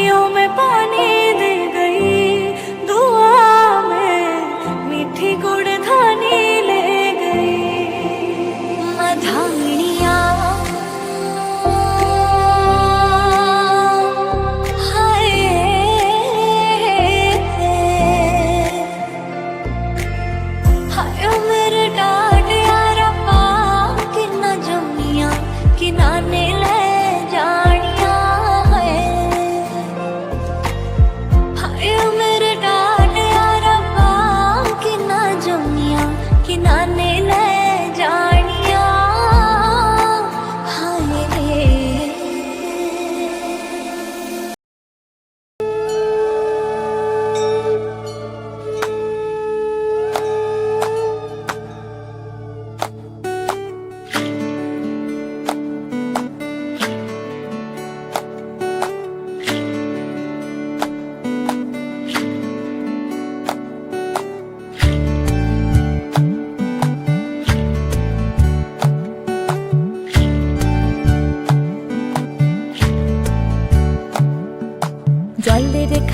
नियम पानी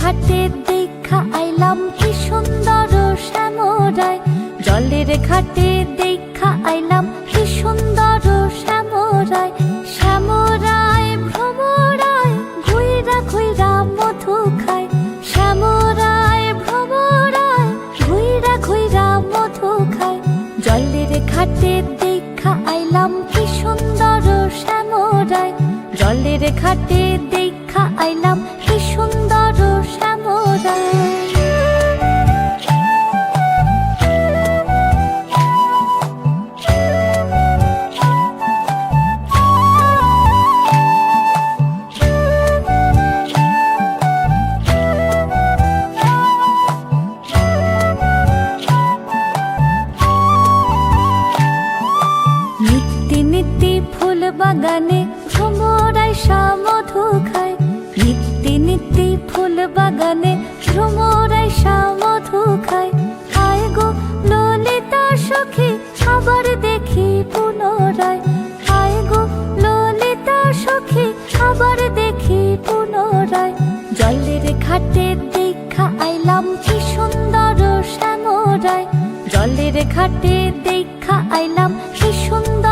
ঘাটে দেখা আইলাম কি সুন্দর শ্যামরায়। জলের ঘাটে দেখা আইলাম কি সুন্দর শ্যামরায়। শ্যামরায় ভ্রমরায়, ঘুইরা ঘুইরা মধু খায়। শ্যামরায় ভ্রমরায়, ঘুইরা ঘুইরা মধু খায়। জলের ঘাটে দেখা আইলাম কি সুন্দর শ্যামরায়। জলের ঘাটে দেখা আইলাম কি সুন্দর বাগানে ভ্রমরাই মধু খায়। নিত্যি নিত্যি ফুল বাগানে পুনরায় জলের ঘাটে দেখা আইলাম কি সুন্দর শ্যামরায়। জলের ঘাটে দেখা আইলাম কি সুন্দর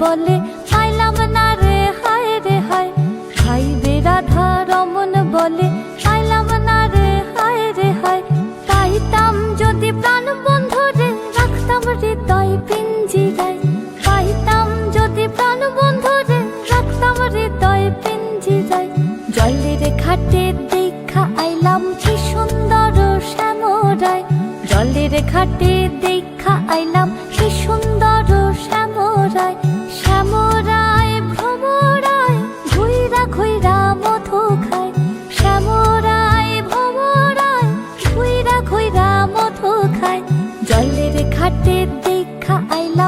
বলে পাইলাম না রে, হায় রে, হায়। ভাই বেরাধা রমন বলে পাইলাম না রে, হায় রে, হায়। পাইতাম যদি প্রাণ বন্ধু রে, রাখতাম হৃদয় পিঞ্জিরায়। পাইতাম যদি প্রাণ বন্ধু রে, রাখতাম হৃদয় পিঞ্জিরায়। জলের ঘাটে দেখা আইলাম কি সুন্দর শ্যামরায়। জলের ঘাটে দেখা আইলাম কি সুন্দর শ্যামরায়।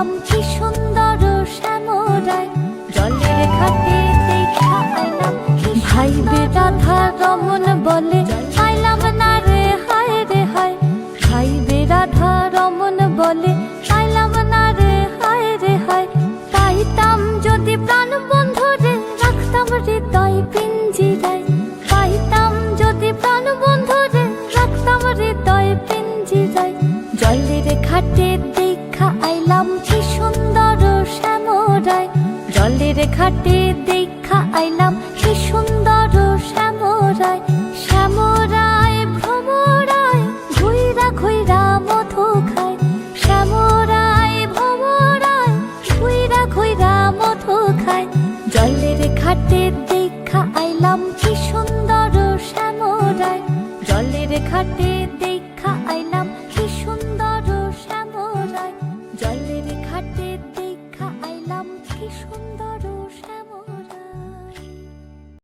আইলাম কি সুন্দর শ্যামরায়। জলের ঘাটে দেখা আইলাম। ভাই বেরাধা রমন বলে, আইলাম না রে, হায় রে, হায়। ভাই বেরাধা রমন বলে, আইলাম না রে, হায় রে, হায়। পাইতাম যদি প্রাণ বন্ধু রে, রাখতাম হৃদয় পিঞ্জিরায়। পাইতাম যদি প্রাণ বন্ধু রে, রাখতাম হৃদয় পিঞ্জিরায়। জলের ঘাটে দেখা আইলাম কি সুন্দর শ্যামরায়। জলের ঘাটে দেখা আইলাম কি সুন্দর শ্যামরায়। শ্যামরায় ভ্রমরায়, ঘুইরা ঘুইরা মধু খায়। শ্যামরায় ভ্রমরায়, ঘুইরা ঘুইরা মধু খায়। জলের ঘাটে দেখা আইলাম কি সুন্দর শ্যামরায়। জলের ঘাটে